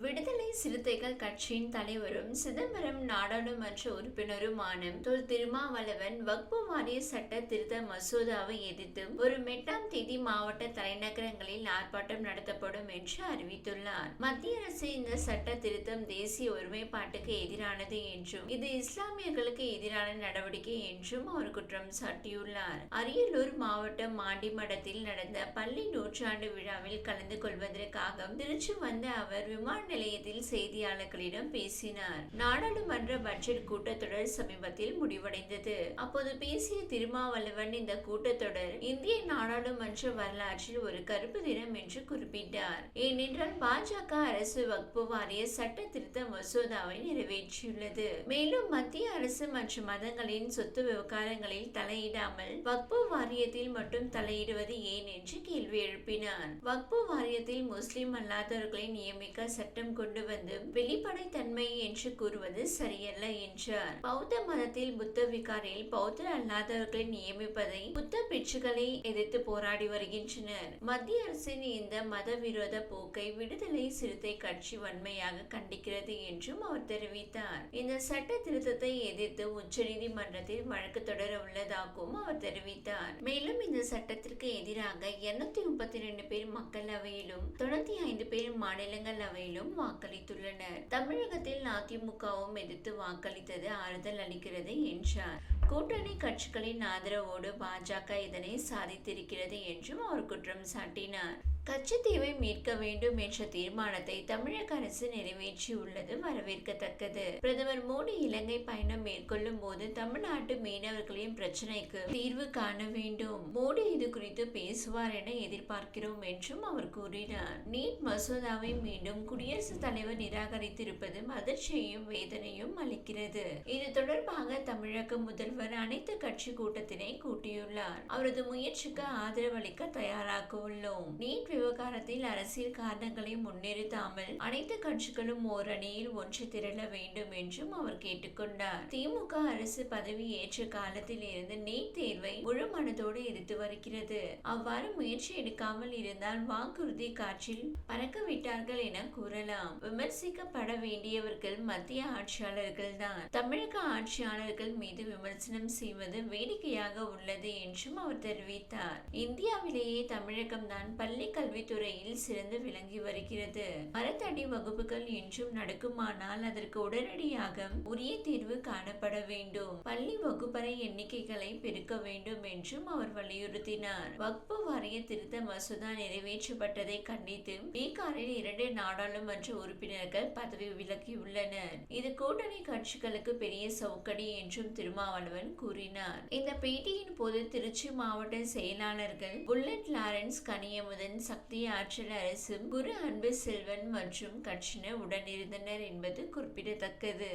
விடுதலை சிறுத்தைகள் கட்சியின் தலைவரும் சிதம்பரம் நாடாளுமன்ற உறுப்பினருமான தொல் திருமாவளவன் வக்பு வாரிய சட்ட திருத்த மசோதாவை எதிர்த்து ஒரு எட்டாம் தேதி மாவட்ட தலைநகரங்களில் ஆர்ப்பாட்டம் நடத்தப்படும் என்று அறிவித்துள்ளார். மத்திய அரசு இந்த சட்ட திருத்தம் தேசிய ஒருமைப்பாட்டுக்கு எதிரானது என்றும் இது இஸ்லாமியர்களுக்கு எதிரான நடவடிக்கை என்றும் அவர் குற்றம் சாட்டியுள்ளார். அரியலூர் மாவட்டம் மாண்டிமடத்தில் நடந்த பள்ளி நூற்றாண்டு விழாவில் கலந்து கொள்வதற்காக திருச்சி வந்த அவர் விமான நிலையத்தில் செய்தியாளர்களிடம் பேசினார். நாடாளுமன்ற பட்ஜெட் கூட்டத்தொடர் சமீபத்தில் முடிவடைந்தது. அப்போது பேசிய திருமாவளவன் இந்த கூட்டத்தொடர் இந்திய நாடாளுமன்ற வரலாற்றில் ஒரு கருப்பு தினம் என்று குறிப்பிட்டார். ஏனென்றால் பாஜக அரசு வக்பு வாரிய சட்ட திருத்த மசோதாவை நிறைவேற்றியுள்ளது. மேலும் மத்திய அரசு மற்றும் மதங்களின் சொத்து விவகாரங்களில் தலையிடாமல் வக்பு வாரியத்தில் மட்டும் தலையிடுவது ஏன் என்று கேள்வி எழுப்பினார். வக்பு வாரியத்தில் முஸ்லிம் அல்லாதவர்களை நியமிக்க சட்டம் கொண்டு வந்து வெளிப்படைத்தன்மை என்று கூறுவது சரியல்ல என்றார். பௌத்த மதத்தில் புத்த விகாரில் பௌத்தர் அல்லாதவர்களை நியமிப்பதை புத்த பிட்சுகளை எதிர்த்து போராடி வருகின்றனர். மத்திய அரசின் இந்த மத விரோத போக்கை விடுதலை சிறுத்தை கட்சி வன்மையாக கண்டிக்கிறது என்றும் அவர் தெரிவித்தார். இந்த சட்ட திருத்தத்தை எதிர்த்து உச்சநீதிமன்றத்தில் வழக்கு தொடர உள்ளதாகவும் அவர் தெரிவித்தார். மேலும் சட்டத்திற்கு எதிராக இருநூத்தி முப்பத்தி ரெண்டு பேர் மக்களவையிலும் தொண்ணூத்தி ஐந்து பேர் மாநிலங்களவையிலும் வாக்களித்துள்ளனர். தமிழகத்தில் அதிமுகவும் எதிர்த்து வாக்களித்தது ஆறுதல் அளிக்கிறது என்றார். கூட்டணி கட்சிகளின் ஆதரவோடு பாஜக இதனை சாதித்திருக்கிறது என்றும் அவர் குற்றம் சாட்டினார். கச்சத்தீவை மீட்க வேண்டும் என்ற தீர்மானத்தை தமிழக அரசு நிறைவேற்றியுள்ளது வரவேற்கத்தக்கது. பிரதமர் மோடி இலங்கை பயணம் மேற்கொள்ளும் போது தமிழ்நாட்டு மீனவர்களின் பிரச்சனைக்கு தீர்வு காண வேண்டும். மோடி இது குறித்து பேசுவார் என எதிர்பார்க்கிறோம் என்றும் அவர் கூறினார். நீட் மசோதாவை மீண்டும் குடியரசுத் தலைவர் நிராகரித்திருப்பது அதிர்ச்சியையும் வேதனையும் அளிக்கிறது. இது தொடர்பாக தமிழக முதல்வர் அனைத்து கட்சி கூட்டத்தினை கூட்டியுள்ளார். அவரது முயற்சிக்கு ஆதரவளிக்க தயாராக உள்ளோம். நீட் விவகாரத்தில் அரசியல் காரணங்களை முன்னிறுத்தாமல் அனைத்து கட்சிகளும் ஓரணியில் ஒன்று திரள வேண்டும் என்றும் அவர் கேட்டுக்கொண்டார். திமுக அரசு பதவி ஏற்ற காலத்தில் இருந்து நீட் தேர்வை முழு ஆர்வத்தோடு எதிர்த்து வருகிறது. அவ்வாறு முயற்சி எடுக்காமல் இருந்தால் வாக்குறுதி காற்றில் பறக்க விட்டார்கள் என கூறலாம். விமர்சிக்கப்பட வேண்டியவர்கள் மத்திய ஆட்சியாளர்கள் தான். தமிழக ஆட்சியாளர்கள் மீது விமர்சனம் செய்வது வேடிக்கையாக உள்ளது என்றும் அவர் தெரிவித்தார். இந்தியாவிலேயே தமிழகம் தான் பள்ளி கல்வித்துறையில் சிறந்து விளங்கி வருகிறது. மரத்தடி வகுப்புகள் என்றும் நடக்குமானால் அதற்கு உடனடியாக உரிய தீர்வு காணப்பட வேண்டும். பள்ளி வகுப்பறை எண்ணிக்கைகளை பெருக்க வேண்டும் என்றும் என்றும் அவர் வலியுறுத்தினார். வக்பு வாரிய திருத்த மசோதா நிறைவேற்றப்பட்டதை கண்டித்து பீகாரில் இரண்டு நாடாளுமன்ற உறுப்பினர்கள் பதவி விலகியுள்ளனர். இது கூட்டணி கட்சிகளுக்கு பெரிய சவுக்கடி என்றும் திருமாவளவன் கூறினார். இந்த பேட்டியின் போது திருச்சி மாவட்ட செயலாளர்கள் புல்லட் லாரன்ஸ் கனியமுதன் சக்தி ஆற்றல் அரசு குரு அன்பு செல்வன் மற்றும் கட்சியினர் உடனிருந்தனர் என்பது குறிப்பிடத்தக்கது.